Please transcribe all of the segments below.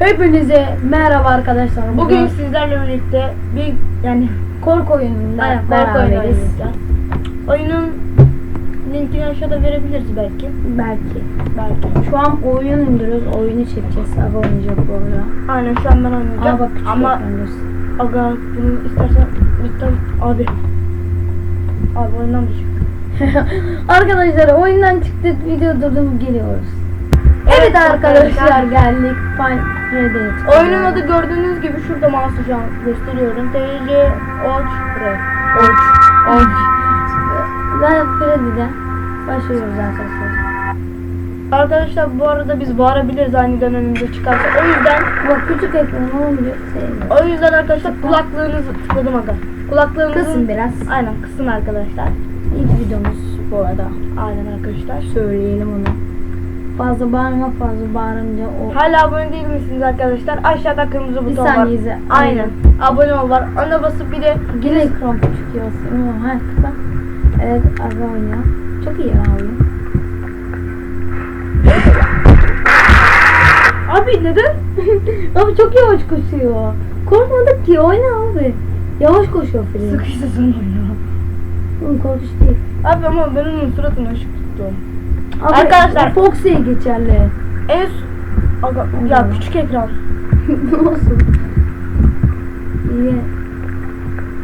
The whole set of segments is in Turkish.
Hepinize merhaba arkadaşlar. Bugün sizlerle birlikte bir yani korku oyununda aynen korku oyunu beraberiz. oynayacağız. Oyunun linkini aşağıda verebiliriz belki. Belki. Belki. Şu an oyun indiriyoruz. Oyunu çekeceğiz. Aga oynayacak bu arada. Aynen şu an ben oynayacağım. Aa bak küçük Ama göster. aga bunu istersen lütfen abi. Abi oyundan düşük. arkadaşlar oyundan çıktık. Video durdurup geliyoruz. Evet, arkadaşlar geldik. Fine Reddit. Oyunun adı gördüğünüz gibi şurada mouse'u şu an gösteriyorum. TC Oç Re. Oç. Oç. Ben Freddy'den başlıyoruz arkadaşlar. Arkadaşlar bu arada biz bağırabiliriz aniden önümüze çıkarsa. O yüzden Bak küçük ekran olunca sevmiyorum. O yüzden arkadaşlar kulaklığınızı tıkladım aga. Kulaklığınızı Kısın biraz. Aynen kısın arkadaşlar. İlk videomuz bu arada. Aynen arkadaşlar. Söyleyelim onu. Fazla bağırma fazla bağırınca o Hala abone değil misiniz arkadaşlar? Aşağıda kırmızı Bir buton var. saniye izle. Aynen. Abone ol var. Ona basıp bir de Yine ekran küçük yazsın. Ha tıkla. Evet abi oynuyor. Çok iyi oyun. Abi neden? abi çok yavaş koşuyor. Korkmadık ki oyna abi. Yavaş koşuyor film. Sıkıştı sonra ya. Oğlum korkunç değil. Abi ama ben onun suratına ışık tuttum. Abi, Arkadaşlar- Foxy'ye geçerli. En Aga, ya küçük ekran. Nasıl? İyi.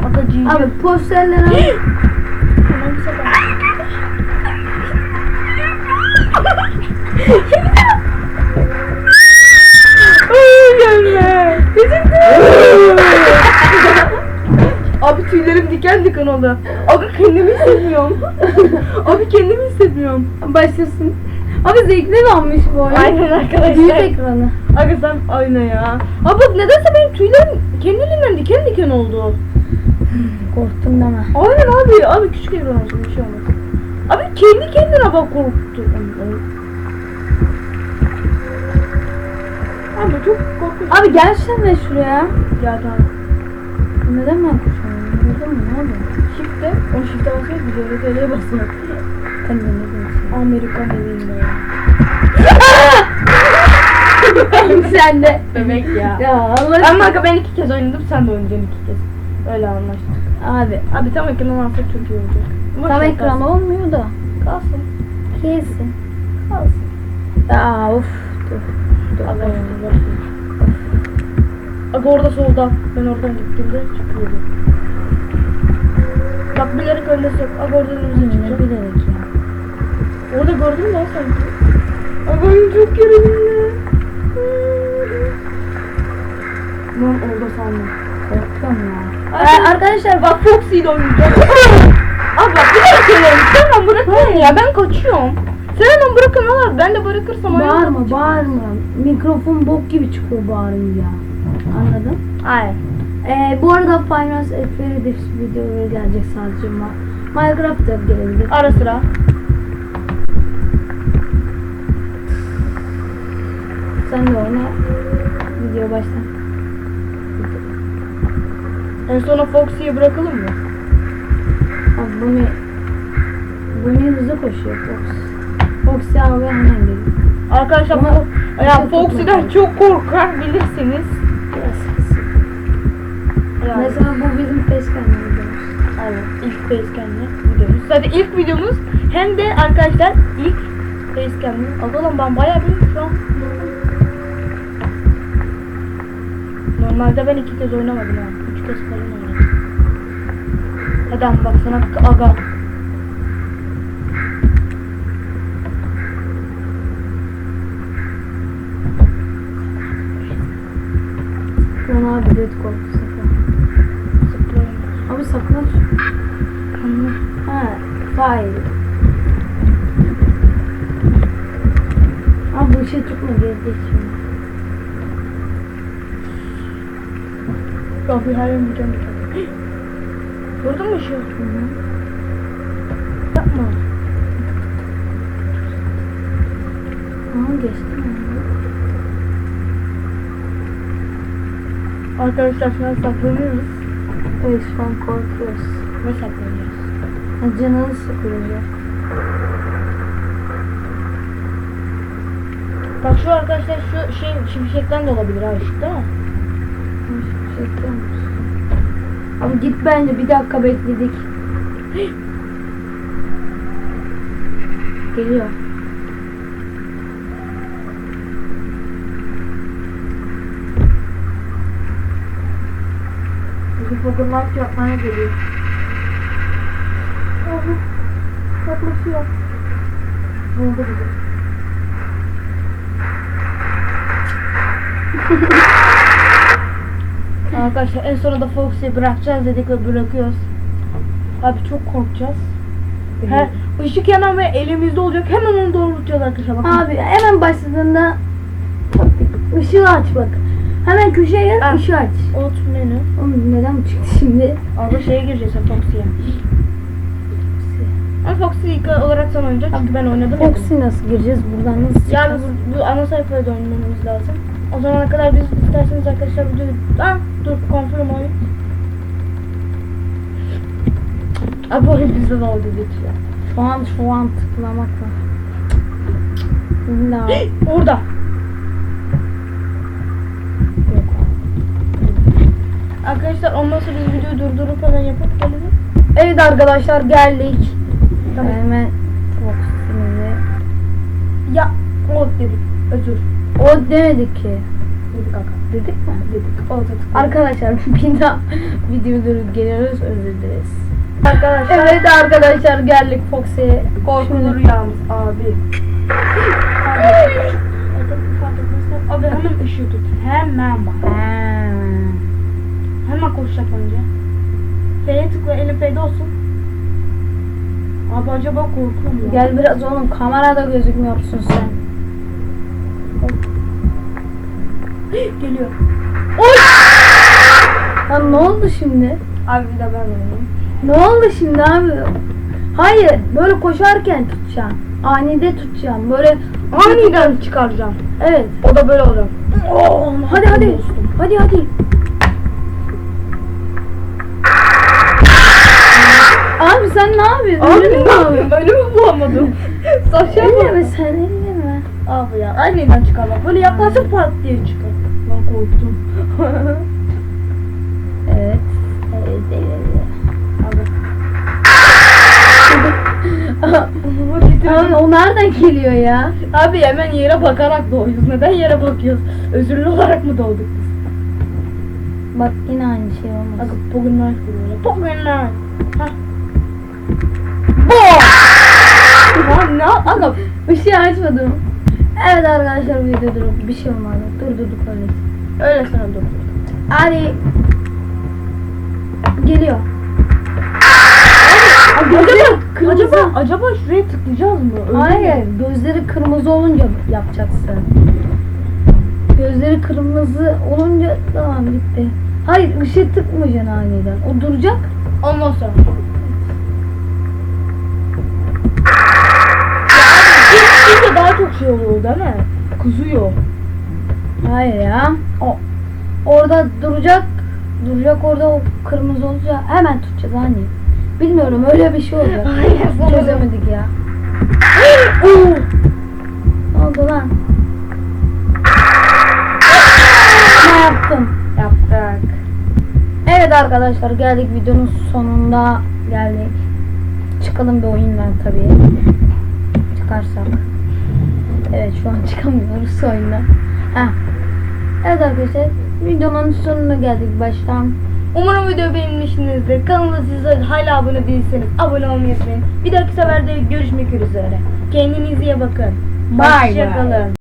Aga cici. Abi posterlere Tamam, bir oldu. Abi kendimi hissetmiyorum. Abi kendimi hissetmiyorum. başlasın. Abi zevkli olmuş bu oyun. Aynen arkadaşlar. Büyük ekranı. Abi sen oyna ya. Abi nedense benim tüylerim kendiliğinden diken diken oldu. Korktum deme. Aynen abi. Abi küçük ekran olsun bir şey olmaz. Abi kendi kendine bak korktu. Abi çok korkunç. Abi gelsene şuraya. Ya tamam. Neden ben koşuyorum? Ne oldu? Shift'te, o shift'e basıyor bir kere söyleye basıyor. Ben de ne diyorsun? Amerikan evinde ya. Sen de. Bebek ya. Ya Allah Ama ben iki kez oynadım, sen de oynayacaksın iki kez. Öyle anlaştık. Abi. Abi tam ekran alsak çok iyi olacak. Boş Tam ekran kalsın. olmuyor da. Kalsın. Kesin. Kalsın. Aa of. Dur. Dur. Boş ver. Aga orada solda. Ben oradan gittiğimde çıkıyordu. Bak bilerek önüne sok. Aga oradan önümüze Ne bilerek ya. Orada gördün mü lan sanki? Aga oyun çok gerildim Lan orada sandım. Korktum ya. Ee, arkadaşlar bak. Foxy ile oynayacağım. Abi bak bir daha söyleyeyim. Sen hemen bırakın ya ben kaçıyorum. Sen hemen bırakın. Ben de bırakırsam oyun Bağırma bağırma. Mikrofon bok gibi çıkıyor bağırınca. Anladın? Aynen. Ee, bu arada Final Freddy's videoları gelecek sadece ama Minecraft da gelebilir. Ara sıra. Sen de oyna. Video baştan. En sona Foxy'yi bırakalım mı? Abi bu ne? Bu ne hızlı koşuyor Fox. Fox abi hemen geliyor. Arkadaşlar Ama- bu ya Foxy'den çok korkar bilirsiniz. Yani, Mesela bu bizim facecam videomuz. Aynen. İlk facecam'li videomuz. Zaten ilk videomuz hem de arkadaşlar ilk facecam'li. Allah'ım ben bayağı bir şu an Normalde ben iki kez oynamadım ha. Üç kez falan oynadım. Hadi ama bak sana aga. Lan abi göt fire. Abi bu ışığı tutma geride şimdi. Bak bir halim bir. Gördün mü ışığı? Hı. Yapma. Aha geçti mi? Arkadaşlar şu an saklanıyoruz. Evet şu an korkuyoruz. Ve saklanıyoruz. Ha, Canınız sıkılacak. Bak şu arkadaşlar şu şey şimşekten de olabilir ha ışık değil mi? Mısın? Abi git bence bir dakika bekledik. Geliyor. Bizim fotoğraf yapmaya geliyor. Abi yaklaşıyor. Buldu bizi. Arkadaşlar en sonunda Foxy'yi bırakacağız dedik ve bırakıyoruz. Abi çok korkacağız. He, ışık yanan ve elimizde olacak. Hemen onu doğrultacağız arkadaşlar. Bakın. Abi hemen başladığında ışığı aç bak. Hemen köşeye gel Ha. ışığı aç. Ot menü. Oğlum neden bu çıktı şimdi? Arada şeye gireceğiz Foxy'ye. Ama Foxy ilk olarak sen oynayacaksın çünkü ben oynadım. Foxy nasıl gireceğiz buradan nasıl Yani çıkacağız? bu, bu ana sayfaya oynamamız lazım. O zamana kadar biz isterseniz arkadaşlar videoyu... Aa, dur confirm oyun. Abi oyun bizde de oldu lütfen. Şu an şu an tıklamakla. İlla. Orada. Arkadaşlar ondan sonra biz videoyu durdurup hemen yapıp gelelim. Evet arkadaşlar geldik. Tamam. Hemen Foxy'mizi. Ya o dedik. Özür. O demedik ki. Dedik kanka. Dedik mi? Dedik. O dedik. Arkadaşlar bir daha video durup geliyoruz özür dileriz. Arkadaşlar. Evet arkadaşlar geldik Foxy'ye. Korkulu rüyamız abi. Abi. Abi hemen ışığı tut. Hemen bak. Ha. Hemen koşacak önce. F'ye tıkla elin F'de olsun. Abi acaba korkuyor mu? Gel biraz oğlum kamerada gözükmüyorsun sen. Geliyor. Lan ne oldu şimdi? Abi bir de ben oynayayım. Ne oldu şimdi abi? Hayır böyle koşarken tutacaksın. Anide tutacaksın. Böyle Aniden çıkaracağım. evet. O da böyle olacak. Oo, hadi hadi. Hadi hadi. Ne yapıyorsun? Abi ne yapayım? Önümü bulamadım. Saçma Elleme bak. sen elleme. Abi ya aniden çıkar bak. Böyle yaklaşıp pat diye çıkar. Ben korktum. Evet. Evet evet. Abi. Abi o nereden geliyor ya? Abi hemen yere bakarak doğuyoruz. Neden yere bakıyoruz? Özürlü olarak mı doğduk biz? Bak yine aynı şey olmaz. Aga bugünler kuruyor. Bugünler. Hah. Ne Aga Bir şey açmadım. Evet arkadaşlar video durup bir şey olmadı. Durdurduk öyle. öyle sana dur. Hadi. Geliyor. Acaba, kırmızı. acaba, acaba şuraya tıklayacağız mı? Öyle Hayır, mi? gözleri kırmızı olunca yapacaksın. Gözleri kırmızı olunca tamam bitti. Hayır, ışığı tıkmayacaksın aniden. O duracak. Ondan sonra. Oluyor değil mi? Kızıyor. Hayır ya. O orada duracak. Duracak orada o kırmızı olunca hemen tutacağız anne. Bilmiyorum öyle bir şey olacak. Hayır, Çözemedik ya. Oo. Ne oldu lan? Ne yaptım? Yaptık. Evet arkadaşlar geldik videonun sonunda geldik. Çıkalım bir oyundan tabii. Çıkarsak. Evet şu an çıkamıyoruz oyundan. Heh. Evet arkadaşlar videonun sonuna geldik baştan. Umarım video beğenmişsinizdir. Kanalımıza siz hala abone değilseniz abone olmayı unutmayın. Bir dahaki seferde görüşmek üzere. Kendinize iyi bakın. Bye bye. Hoşçakalın.